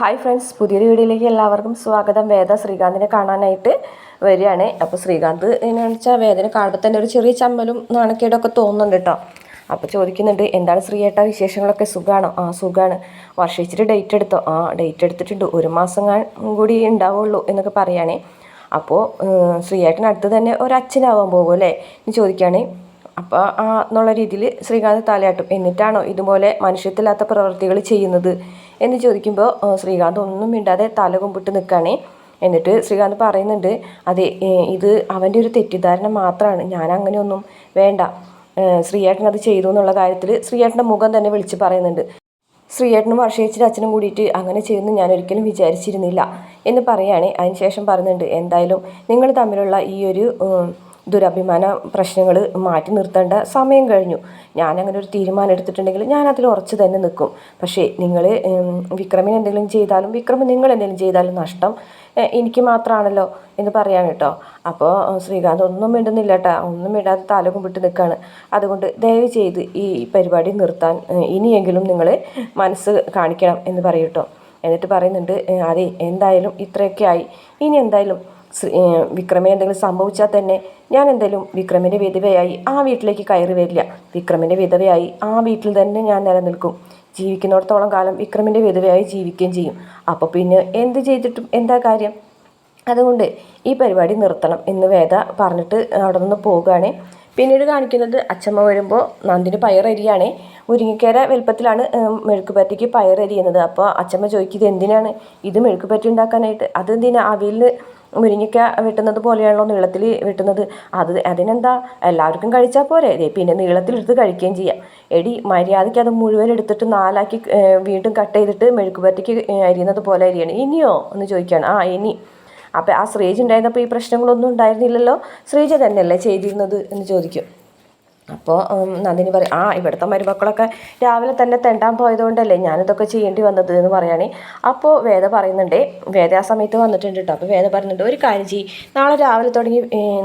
Hi friends പുതിയൊരു വീഡിയോയിലേക്ക് എല്ലാവർക്കും സ്വാഗതം. വേദ ശ്രീകാന്തിനെ കാണാനായിട്ട് വരികയാണ്. അപ്പോൾ ശ്രീകാന്ത് എന്നു വെച്ചാൽ വേദന കാണുമ്പോൾ തന്നെ ഒരു ചെറിയ ചമ്മലും നാണക്കേടൊക്കെ തോന്നുന്നുണ്ട് കേട്ടോ. അപ്പോൾ ചോദിക്കുന്നുണ്ട് എന്താണ് ശ്രീയേട്ട വിശേഷങ്ങളൊക്കെ? സുഖമാണോ ആ സുഖമാണ് വർഷിച്ചിട്ട് ഡേറ്റ് എടുത്തോ? ആ ഡേറ്റ് എടുത്തിട്ടുണ്ട്. ഒരു മാസം കൂടി ഉണ്ടാവുള്ളൂ എന്നൊക്കെ പറയുകയാണേ അപ്പോൾ ശ്രീയേട്ടൻ അടുത്ത് തന്നെ ഒരു അച്ഛനാവാൻ പോകും അല്ലേ? എന്ന് ചോദിക്കുകയാണേ അപ്പോൾ ആ എന്നുള്ള രീതിയിൽ ശ്രീകാന്ത് തലയാട്ടും. എന്നിട്ടാണോ ഇതുപോലെ മനുഷ്യത്തില്ലാത്ത പ്രവൃത്തികൾ ചെയ്യുന്നത്? എന്ന് ചോദിക്കുമ്പോൾ ശ്രീകാന്ത് ഒന്നും മിണ്ടാതെ തല കുമ്പിട്ട് നിൽക്കുകയാണേ എന്നിട്ട് ശ്രീകാന്ത് പറയുന്നുണ്ട് അതെ ഇത് അവന്റെ ഒരു തെറ്റിദ്ധാരണ മാത്രമാണ് ഞാൻ അങ്ങനെയൊന്നും വേണ്ട ശ്രീയേട്ടൻ അത് ചെയ്തു എന്നുള്ള കാര്യത്തിൽ ശ്രീയേട്ടന്റെ മുഖം തന്നെ വിളിച്ച് പറയുന്നുണ്ട്. ശ്രീയേട്ടനും വർഷേച്ചിന്റെ അച്ഛനും കൂടിയിട്ട് അങ്ങനെ ചെയ്യുമെന്ന് ഞാൻ ഒരിക്കലും വിചാരിച്ചിരുന്നില്ല എന്ന് പറയുകയാണെ അതിനുശേഷം പറയുന്നുണ്ട് എന്തായാലും നിങ്ങൾ തമ്മിലുള്ള ഈ ഒരു ദുരഭിമാന പ്രശ്നങ്ങൾ മാറ്റി നിർത്തേണ്ട സമയം കഴിഞ്ഞു. ഞാനങ്ങനെ ഒരു തീരുമാനം എടുത്തിട്ടുണ്ടെങ്കിൽ ഞാൻ അതിൽ ഉറച്ചു തന്നെ നിൽക്കും. പക്ഷേ നിങ്ങൾ വിക്രമിന് എന്തെങ്കിലും ചെയ്താലും വിക്രമൻ നിങ്ങൾ എന്തെങ്കിലും ചെയ്താലും നഷ്ടം എനിക്ക് മാത്രമാണല്ലോ എന്ന് പറയാൻ കേട്ടോ. അപ്പോൾ ശ്രീകാന്ത് ഒന്നും മിണ്ടുന്നില്ല കേട്ടോ. ഒന്നും മിണ്ടാതെ തല കുമ്പിട്ട് നിൽക്കുകയാണ് അതുകൊണ്ട് ദയവ് ചെയ്ത് ഈ പരിപാടി നിർത്താൻ ഇനിയെങ്കിലും നിങ്ങൾ മനസ്സ് കാണിക്കണം എന്ന് പറയും കേട്ടോ. എന്നിട്ട് പറയുന്നുണ്ട് "ഏ, അതെ എന്തായാലും ഇത്രയൊക്കെ ആയി. ഇനി എന്തായാലും വിക്രമിന് എന്തെങ്കിലും സംഭവിച്ചാൽ തന്നെ ഞാൻ എന്തെങ്കിലും വിക്രമിന്റെ വിധവയായി ആ വീട്ടിലേക്ക് കയറി വരില്ല. വിക്രമിന്റെ വിധവയായി ആ വീട്ടിൽ തന്നെ ഞാൻ നിലനിൽക്കും. ജീവിക്കുന്നിടത്തോളം കാലം വിക്രമിന്റെ വിധവയായി ജീവിക്കുകയും ചെയ്യും. അപ്പോൾ പിന്നെ എന്ത് ചെയ്തിട്ടും എന്താ കാര്യം? അതുകൊണ്ട് ഈ പരിപാടി നിർത്തണം എന്ന് വേദ പറഞ്ഞിട്ട് അവിടെ നിന്ന് പോകുകയാണ് പിന്നീട് കാണിക്കുന്നത് അച്ഛമ്മ വരുമ്പോൾ നന്ദിന് പയറരിയാണ്. മുരിങ്ങക്കര വലുപ്പത്തിലാണ് ഉം, പയറരി പയറരിയുന്നത് അപ്പോൾ അച്ഛമ്മ ചോദിക്കും ഇത് എന്തിനാണ് ഇത് മെഴുക്കുപറ്റി ഉണ്ടാക്കാനായിട്ട്. അതെന്തിനാ അവിയലിൽ മുരിങ്ങക്ക വെട്ടുന്നത് പോലെയാണല്ലോ നീളത്തിൽ വെട്ടുന്നത്? അത് അതിനെന്താ? എല്ലാവർക്കും കഴിച്ചാൽ പോരെ. പിന്നെ നീളത്തിലെടുത്ത് കഴിക്കുകയും ചെയ്യാം. എടി മര്യാദയ്ക്ക് അത് മുഴുവൻ എടുത്തിട്ട് നാലാക്കി വീണ്ടും കട്ട് ചെയ്തിട്ട് മെഴുക്കുപറ്റിക്ക് അരിയുന്നത് പോലെ അരിയാണ്. ഇനിയോ? എന്ന് ചോദിക്കുകയാണ് ആ ഇനി. അപ്പോൾ ആ ശ്രീജ് ഉണ്ടായിരുന്നപ്പോൾ ഈ പ്രശ്നങ്ങളൊന്നും ഉണ്ടായിരുന്നില്ലല്ലോ? ശ്രീജ തന്നെയല്ലേ ചെയ്തിരുന്നത്? എന്ന് ചോദിക്കും. അപ്പോൾ നന്ദിനി പറയും ആ ഇവിടുത്തെ മരുമക്കളൊക്കെ രാവിലെ തന്നെ തെണ്ടാൻ പോയതുകൊണ്ടല്ലേ ഞാനിതൊക്കെ ചെയ്യേണ്ടി വന്നത് എന്ന് പറയുകയാണെ അപ്പോൾ വേദ പറയുന്നുണ്ട് വേദ ആ സമയത്ത് വന്നിട്ടുണ്ട് കേട്ടോ അപ്പോൾ വേദ പറയുന്നുണ്ട് ഒരു കാര്യം ചെയ്യും നാളെ രാവിലെ തുടങ്ങി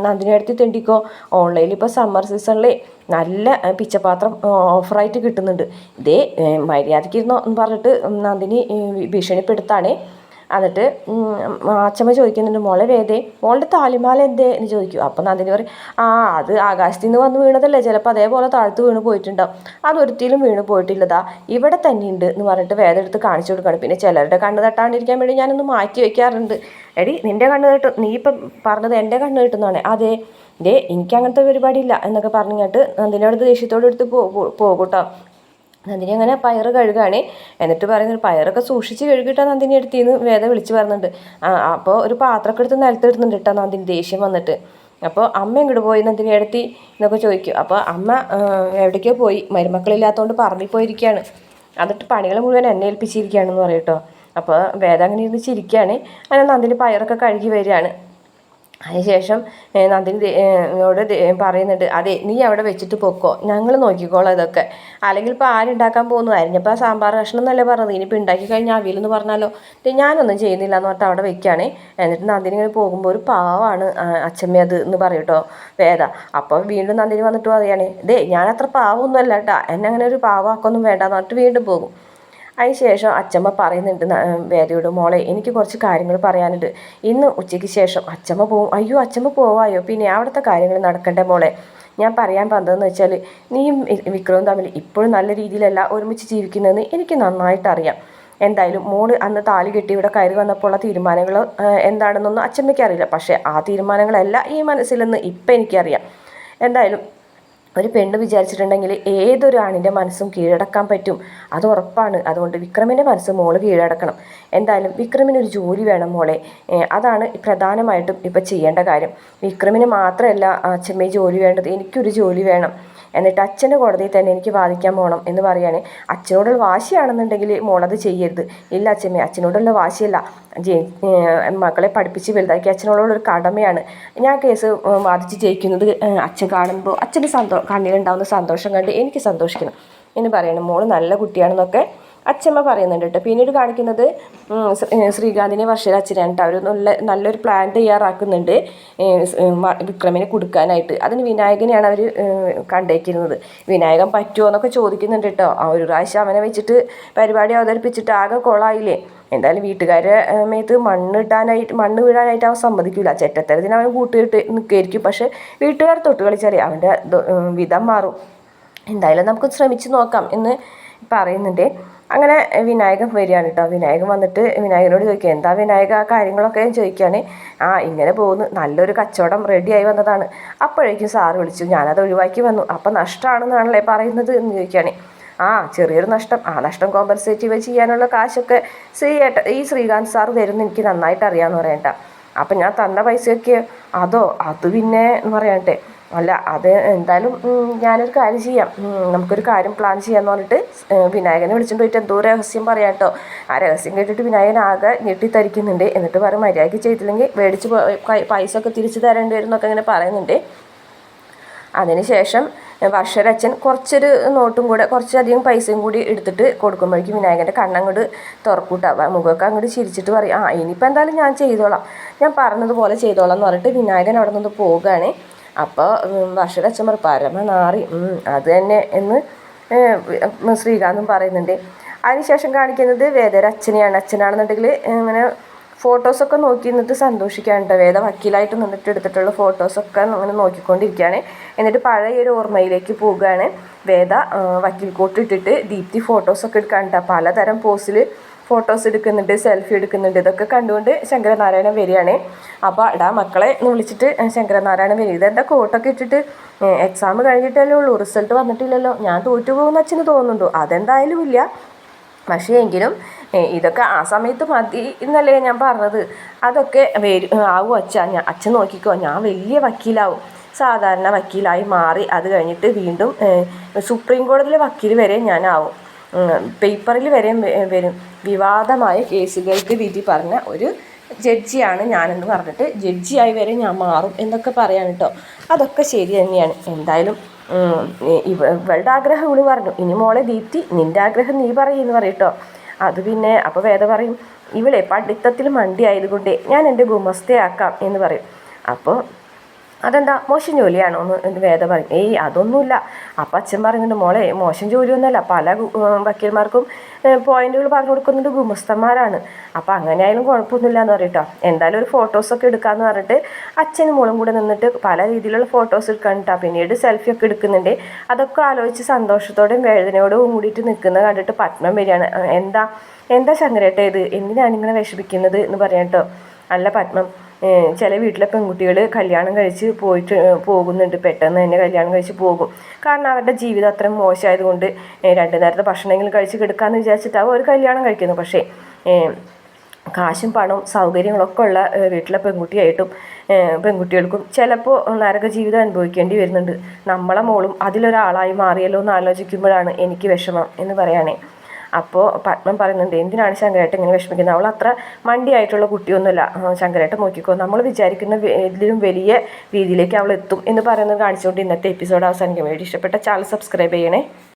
നന്ദിനി അടുത്ത് തെണ്ടിക്കോ. ഓൺലൈനിൽ ഇപ്പോൾ സമ്മർ സീസണിൽ നല്ല പിച്ചപാത്രം ഓഫറായിട്ട് കിട്ടുന്നുണ്ട്. ഇതേ മര്യാദയ്ക്കിരുന്നോ എന്ന് പറഞ്ഞിട്ട് നന്ദിനി ഭീഷണിപ്പെടുത്താണ്. എന്നിട്ട് അച്ഛമ്മ ചോദിക്കുന്നുണ്ട് മോളെ വേദേ മോളുടെ താലിമാല എന്തേ? എന്ന് ചോദിക്കും. അപ്പം നന്ദിനി പറയും ആ അത് ആകാശത്തിൽ നിന്ന് വന്ന് വീണതല്ലേ ചിലപ്പോൾ അതേപോലെ താഴ്ത്ത് വീണ് പോയിട്ടുണ്ടാവും. അതൊരിക്കലും വീണ് പോയിട്ടില്ലതാ. ഇവിടെ തന്നെ ഉണ്ട് എന്ന് പറഞ്ഞിട്ട് വേദം എടുത്ത് കാണിച്ചു കൊടുക്കണം പിന്നെ ചിലരുടെ കണ്ണ് തട്ടാണ്ടിരിക്കാൻ വേണ്ടി ഞാനൊന്ന് മാറ്റി വെക്കാറുണ്ട്. എടി നിന്റെ കണ്ണ് തട്ട്. നീ ഇപ്പം പറഞ്ഞത് എന്റെ കണ്ണ് കിട്ടുന്നതാണ് അതെ. ദേ എനിക്ക് അങ്ങനത്തെ പരിപാടിയില്ല എന്നൊക്കെ പറഞ്ഞിട്ട് നന്ദിനോട് ദേഷ്യത്തോടെ എടുത്ത് പോകും കേട്ടോ നന്ദിനി അങ്ങനെ പയറ് കഴുകാണ്. എന്നിട്ട് പറയുന്നത് പയറൊക്കെ സൂക്ഷിച്ച് കഴുകിയിട്ടാ നന്ദിനി എടുത്തിന്ന് വേദ വിളിച്ച് പറയുന്നുണ്ട് ആ അപ്പോൾ ഒരു പാത്രമൊക്കെ എടുത്ത് നിലത്തിടുന്നുണ്ട് കേട്ടോ നന്ദിനി ദേഷ്യം വന്നിട്ട്. അപ്പോൾ അമ്മ ഇങ്ങോട്ട് പോയി നന്ദിനി എടുത്തി എന്നൊക്കെ ചോദിക്കും. അപ്പോൾ അമ്മ എവിടേക്കോ പോയി. മരുമക്കളില്ലാത്തതുകൊണ്ട് പറമ്പിൽ പോയിരിക്കുകയാണ് എന്നിട്ട് പണികൾ മുഴുവൻ എന്നെ ഏൽപ്പിച്ചിരിക്കുകയാണെന്ന് പറയും കേട്ടോ അപ്പോൾ വേദ അങ്ങനെ ഇരുന്ന് ചിരിക്കുകയാണ് അങ്ങനെ നന്ദിനി പയറൊക്കെ കഴുകി വരികയാണ്. അതിനുശേഷം നന്ദിനി ദേ- പറയുന്നുണ്ട് അതെ നീ അവിടെ വെച്ചിട്ട് പൊക്കോ ഞങ്ങൾ നോക്കിക്കോളാം ഇതൊക്കെ. അല്ലെങ്കിൽ ഇപ്പോൾ ആരുണ്ടാക്കാൻ പോകുന്നു? അരിഞ്ഞപ്പോൾ സാമ്പാർ കഷ്ണം എന്നല്ലേ പറഞ്ഞത്? ഇനിയിപ്പോൾ ഉണ്ടാക്കി കഴിഞ്ഞാൽ അവിയലെന്ന് പറഞ്ഞാലോ? ഞാനൊന്നും ചെയ്യുന്നില്ല എന്ന് പറഞ്ഞിട്ട് അവിടെ വെക്കുകയാണ് എന്നിട്ട് നന്ദിനി ഇങ്ങനെ പോകുമ്പോൾ ഒരു പാവാണ് ആ, അച്ചമ്മ അത് എന്ന് പറയും കേട്ടോ വേദ. അപ്പോൾ വീണ്ടും നന്ദിനി വന്നിട്ട് പറയുകയാണ് ദേ ഞാനത്ര പാവമൊന്നുമല്ല കേട്ടോ എന്നെ അങ്ങനെ ഒരു പാവാക്കൊന്നും വേണ്ടെന്ന് പറഞ്ഞിട്ട് വീണ്ടും പോകും. അതിനുശേഷം അച്ചമ്മ പറയുന്നുണ്ട് വേദയോട് മോളെ എനിക്ക് കുറച്ച് കാര്യങ്ങൾ പറയാനുണ്ട്. ഇന്ന് ഉച്ചയ്ക്ക് ശേഷം അച്ചമ്മ പോവും. അയ്യോ അച്ചമ്മ പോവായോ? പിന്നെ അവിടുത്തെ കാര്യങ്ങൾ നടക്കണ്ടേ മോളെ? ഞാൻ പറയാൻ പറഞ്ഞതെന്ന് വെച്ചാൽ നീയും വിക്രവും തമ്മിൽ ഇപ്പോഴും നല്ല രീതിയിലല്ല ഒരുമിച്ച് ജീവിക്കുന്നതെന്ന് എനിക്ക് നന്നായിട്ട് അറിയാം എന്തായാലും മോൾ അന്ന് താലി കെട്ടി ഇവിടെ കയറി വന്നപ്പോൾ ഉള്ള തീരുമാനങ്ങൾ എന്താണെന്നൊന്നും അച്ചമ്മയ്ക്ക് അറിയില്ല. പക്ഷേ ആ തീരുമാനങ്ങളല്ല ഈ മനസ്സിലെന്ന് ഇപ്പം എനിക്കറിയാം. എന്തായാലും ഒരു പെണ്ണ് വിചാരിച്ചിട്ടുണ്ടെങ്കിൽ ഏതൊരു ആണിന്റെ മനസ്സും കീഴടക്കാൻ പറ്റും. അത് ഉറപ്പാണ്. അതുകൊണ്ട് വിക്രമിന്റെ മനസ്സ് മോൾ കീഴടക്കണം. എന്തായാലും വിക്രമിന് ഒരു ജോലി വേണം മോളെ. അതാണ് പ്രധാനമായിട്ടും ഇപ്പം ചെയ്യേണ്ട കാര്യം. വിക്രമിന് മാത്രമല്ല അച്ഛമ്മയെ ജോലി വേണ്ടത്. എനിക്കൊരു ജോലി വേണം. എന്നിട്ട് അച്ഛന്റെ കോടതിയിൽ തന്നെ എനിക്ക് വാദിക്കാൻ പോകണം എന്ന് പറയാണ്. അച്ഛനോടുള്ള വാശിയാണെന്നുണ്ടെങ്കിൽ മോളത് ചെയ്യരുത്. ഇല്ല അച്ഛമ്മേ അച്ഛനോടുള്ള വാശിയല്ല. മക്കളെ പഠിപ്പിച്ച് വലുതാക്കി അച്ഛനോടുള്ളൊരു കടമയാണ്. ഞാൻ കേസ് വാദിച്ച് ജയിക്കുന്നത് അച്ഛൻ കാണുമ്പോൾ അച്ഛന്റെ സന്തോ കണ്ണിലുണ്ടാകുന്ന സന്തോഷം കണ്ട് എനിക്ക് സന്തോഷിക്കണം എന്ന് പറയണം. മോൾ നല്ല കുട്ടിയാണെന്നൊക്കെ അച്ഛമ്മ പറയുന്നുണ്ട് കേട്ടോ പിന്നീട് കാണിക്കുന്നത് ശ്രീകാന്തിനെ വർഷയുടെ അച്ഛനാണ് കേട്ടോ അവർ നല്ല നല്ലൊരു പ്ലാൻ തയ്യാറാക്കുന്നുണ്ട് വിക്രമിനെ കൊടുക്കാനായിട്ട്. അതിന് വിനായകനെയാണ് അവർ കണ്ടേക്കുന്നത് വിനായകൻ പറ്റുമോ എന്നൊക്കെ ചോദിക്കുന്നുണ്ട് കേട്ടോ ആ ഒരു പ്രാവശ്യം അവനെ വെച്ചിട്ട് പരിപാടി അവതരിപ്പിച്ചിട്ട് ആകെ കൊളായില്ലേ. എന്തായാലും വീട്ടുകാരെ മേത്ത് മണ്ണ് ഇടാനായിട്ട് മണ്ണ് വീഴാനായിട്ട് അവൻ സമ്മതിക്കില്ല ചെറ്റത്തരത്തിന് അവൻ കൂട്ടിയിട്ട് നിൽക്കുകയായിരിക്കും പക്ഷേ വീട്ടുകാർ തൊട്ട് കളിച്ചാലേ അവന്റെ വിധം മാറും. എന്തായാലും നമുക്ക് ശ്രമിച്ചു നോക്കാം എന്ന് പറയുന്നുണ്ട്. അങ്ങനെ വിനായകൻ വരികയാണ് കേട്ടോ വിനായകൻ വന്നിട്ട് വിനായകനോട് ചോദിക്കുക എന്താ വിനായക ആ കാര്യങ്ങളൊക്കെ ചോദിക്കുകയാണ്. ആ ഇങ്ങനെ പോകുന്നു. നല്ലൊരു കച്ചവടം റെഡിയായി വന്നതാണ്. അപ്പോഴേക്കും സാറ് വിളിച്ചു ഞാനത് ഒഴിവാക്കി വന്നു. അപ്പം നഷ്ടമാണെന്നാണല്ലേ പറയുന്നത്? എന്ന് ചോദിക്കുകയാണ്. ആ ചെറിയൊരു നഷ്ടം. ആ നഷ്ടം കോമ്പൻസേറ്റീവ് ചെയ്യാനുള്ള കാശൊക്കെ ശ്രീ ഈ ശ്രീകാന്ത് സാർ തരുന്ന എനിക്ക് നന്നായിട്ട് അറിയാമെന്ന് പറയണ്ട അപ്പം ഞാൻ തന്ന പൈസയൊക്കെ അതോ അത് പിന്നെ എന്ന് പറയട്ടെ അല്ല അത് എന്തായാലും ഞാനൊരു കാര്യം ചെയ്യാം. നമുക്കൊരു കാര്യം പ്ലാൻ ചെയ്യാമെന്ന് പറഞ്ഞിട്ട് വിനായകനെ വിളിച്ചിട്ട് പോയിട്ട് എന്തോ രഹസ്യം പറയാം കേട്ടോ ആ രഹസ്യം കേട്ടിട്ട് വിനായകൻ ആകെ ഞെട്ടിത്തരിക്കുന്നുണ്ട്. എന്നിട്ട് പറയും മര്യാദയ്ക്ക് ചെയ്തില്ലെങ്കിൽ മേടിച്ച് പൈസ ഒക്കെ തിരിച്ചു തരേണ്ടി വരും എന്നൊക്കെ ഇങ്ങനെ പറയുന്നുണ്ട്. അതിനുശേഷം വർഷരച്ഛൻ കുറച്ചൊരു നോട്ടും കൂടെ കുറച്ചധികം പൈസയും കൂടി എടുത്തിട്ട് കൊടുക്കുമ്പോഴേക്കും വിനായകന്റെ കണ്ണങ്ങോട്ട് തുറക്കൂട്ടാ. മുഖമൊക്കെ അങ്ങോട്ട് ചിരിച്ചിട്ട് പറയും ആ ഇനിയിപ്പോൾ എന്തായാലും ഞാൻ ചെയ്തോളാം. ഞാൻ പറഞ്ഞതുപോലെ ചെയ്തോളാം എന്ന് പറഞ്ഞിട്ട് വിനായകൻ അവിടെ നിന്ന് പോവുകയാണ് അപ്പോൾ വർഷരച്ഛൻ പറയും പരമ നാറി അത് തന്നെ എന്ന് ശ്രീകാന്തും പറയുന്നുണ്ട്. അതിനുശേഷം കാണിക്കുന്നത് വേദര അച്ഛനെയാണ്. അച്ഛനാണെന്നുണ്ടെങ്കിൽ ഇങ്ങനെ ഫോട്ടോസൊക്കെ നോക്കി നിന്നിട്ട് സന്തോഷിക്കാനുണ്ട് വേദ വക്കീലായിട്ട് നിന്നിട്ട് എടുത്തിട്ടുള്ള ഫോട്ടോസൊക്കെ അങ്ങനെ നോക്കിക്കൊണ്ടിരിക്കുകയാണ്. എന്നിട്ട് പഴയ ഒരു ഓർമ്മയിലേക്ക് പോവുകയാണ്. വേദ വക്കീൽ കോട്ട് ഇട്ടിട്ട് ദീപ്തി ഫോട്ടോസൊക്കെ എടുക്കാനുണ്ട് പലതരം പോസിൽ ഫോട്ടോസ് എടുക്കുന്നുണ്ട് സെൽഫി എടുക്കുന്നുണ്ട് ഇതൊക്കെ കണ്ടുകൊണ്ട് ശങ്കരനാരായണൻ വരികയാണ്. അപ്പോൾ അടാ മക്കളെ എന്ന് വിളിച്ചിട്ട് ശങ്കരനാരായണൻ വരും. ഇതെന്താ കോട്ടൊക്കെ ഇട്ടിട്ട്? എക്സാം കഴിഞ്ഞിട്ടല്ലേ ഉള്ളൂ റിസൾട്ട് വന്നിട്ടില്ലല്ലോ. ഞാൻ തോറ്റു പോകുന്ന അച്ഛന് തോന്നുന്നുണ്ടോ? അതെന്തായാലും ഇല്ല. പക്ഷേ എങ്കിലും ഇതൊക്കെ ആ സമയത്ത് മതി എന്നല്ലേ ഞാൻ പറഞ്ഞത്. അതൊക്കെ വരും ആവും അച്ഛ. ഞാൻ അച്ഛൻ നോക്കിക്കോ ഞാൻ വലിയ വക്കീലാവും. സാധാരണ വക്കീലായി മാറി അത് കഴിഞ്ഞിട്ട് വീണ്ടും സുപ്രീം കോടതിയിലെ വക്കീൽ വരെ ഞാനാവും. പേപ്പറിൽ വരെ വരും. വിവാദമായ കേസുകൾക്ക് വിധി പറഞ്ഞ ഒരു ജഡ്ജിയാണ് ഞാനെന്ന് പറഞ്ഞിട്ട് ജഡ്ജിയായി വരെ ഞാൻ മാറും എന്നൊക്കെ പറയാൻ കേട്ടോ അതൊക്കെ ശരി തന്നെയാണ്. എന്തായാലും ഇവളുടെ ആഗ്രഹം ഇവൾ പറഞ്ഞു. ഇനി മോളെ ദീപ്തി നിന്റെ ആഗ്രഹം നീ പറയുമെന്ന് പറയട്ടോ അത് പിന്നെ അപ്പോൾ വേദ പറയും ഇവളെ പഠിത്തത്തിൽ മണ്ടി ആയതുകൊണ്ട് ഞാൻ എന്റെ ഗുമസ്തയാക്കാം എന്ന് പറയും. അപ്പോൾ അതെന്താ? മോശം ജോലിയാണോ എന്ന് വേദ പറയും ഏയ് അതൊന്നുമില്ല. അപ്പം അച്ഛൻ പറയുന്നുണ്ട് മോളെ മോശം ജോലിയൊന്നുമല്ല. പല വക്കീൽമാർക്കും പോയിന്റുകൾ പറഞ്ഞു കൊടുക്കുന്നത് ഗുമസ്തന്മാരാണ്. അപ്പം അങ്ങനെ ആയാലും കുഴപ്പമൊന്നുമില്ല എന്ന് പറയട്ടോ എന്തായാലും ഒരു ഫോട്ടോസൊക്കെ എടുക്കാമെന്ന് പറഞ്ഞിട്ട് അച്ഛനും മോളും കൂടെ നിന്നിട്ട് പല രീതിയിലുള്ള ഫോട്ടോസ് എടുക്കാനിട്ടാ പിന്നീട് സെൽഫി ഒക്കെ എടുക്കുന്നുണ്ട്. അതൊക്കെ ആലോചിച്ച് സന്തോഷത്തോടെയും വേദനയോടും കൂടിയിട്ട് നിൽക്കുന്നത് കണ്ടിട്ട് പത്മം വരികയാണ്. എന്താ? എന്താ ശങ്കരേട്ട ഇത്? എന്തിനാണ് ഇങ്ങനെ വിഷമിക്കുന്നത് എന്ന് പറയാം കേട്ടോ അല്ല പത്മം. ചില വീട്ടിലെ പെൺകുട്ടികൾ കല്യാണം കഴിച്ച് പോയിട്ട് പോകുന്നുണ്ട്. പെട്ടെന്ന് തന്നെ കല്യാണം കഴിച്ച് പോകും. കാരണം അവരുടെ ജീവിതം അത്രയും മോശമായതുകൊണ്ട് രണ്ട് നേരത്തെ ഭക്ഷണമെങ്കിലും കഴിച്ച് കിടക്കാമെന്ന് വിചാരിച്ചിട്ടാവും അവർ കല്യാണം കഴിക്കുന്നു. പക്ഷേ കാശും പണവും സൗകര്യങ്ങളൊക്കെ ഉള്ള വീട്ടിലെ പെൺകുട്ടിയായിട്ടും പെൺകുട്ടികൾക്കും ചിലപ്പോൾ നരക ജീവിതം അനുഭവിക്കേണ്ടി വരുന്നുണ്ട്. നമ്മളെ മോളും അതിലൊരാളായി മാറിയല്ലോ എന്ന് ആലോചിക്കുമ്പോഴാണ് എനിക്ക് വിഷമം എന്ന് പറയുകയാണേ അപ്പോൾ പത്മം പറയുന്നുണ്ട് എന്തിനാണ് ശങ്കരേട്ടൻ ഇങ്ങനെ വിഷമിക്കുന്നത്? അവൾ അത്ര മണ്ടിയായിട്ടുള്ള കുട്ടിയൊന്നുമല്ല. ശങ്കരേട്ടൻ നോക്കിക്കോ നമ്മൾ വിചാരിക്കുന്ന ഇതിലും വലിയ രീതിയിലേക്ക് അവൾ എത്തും എന്ന് പറയുന്നത് കാണിച്ചുകൊണ്ട് ഇന്നത്തെ എപ്പിസോഡ് അവസാനിക്കും. വേണ്ടി ഇഷ്ടപ്പെട്ട ചാനൽ സബ്സ്ക്രൈബ് ചെയ്യണേ.